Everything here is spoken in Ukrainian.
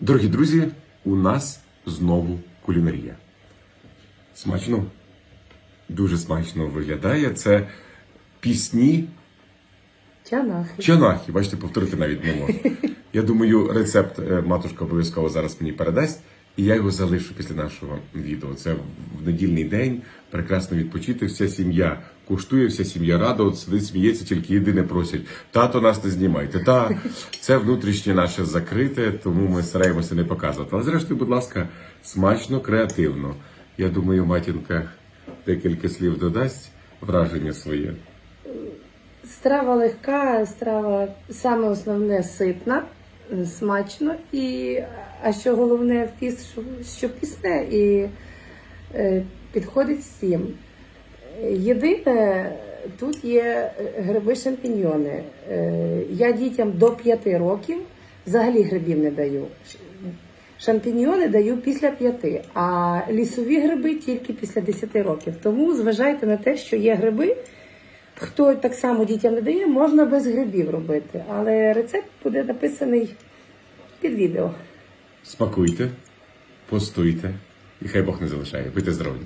Дорогі друзі, у нас знову кулінарія. Смачно? Дуже смачно виглядає. Це пісні Чанахи. чанахи. Бачите, повторити навіть не можу. Я думаю, рецепт е, матушка обов'язково зараз мені передасть, і я його залишу після нашого відео. Це в недільний день, прекрасно відпочити. Вся сім'я куштує, вся сім'я рада, от сидить, сміється, тільки єдине просять. Тато нас не знімайте. Та це внутрішнє наше закрите, тому ми стараємося не показувати. Але зрештою, будь ласка, смачно, креативно. Я думаю, матінка декілька слів додасть враження своє. Страва легка, страва саме основне ситна, смачно і а що головне в піс, що, що пісне і е, підходить всім. Єдине, тут є гриби шампіньйони. Е, Я дітям до 5 років взагалі грибів не даю. Шампіньйони даю після 5, а лісові гриби тільки після 10 років. Тому зважайте на те, що є гриби. Хто так само дітям не дає, можна без грибів робити. Але рецепт буде написаний під відео. Смакуйте, постуйте, і хай Бог не залишає. Будьте здорові.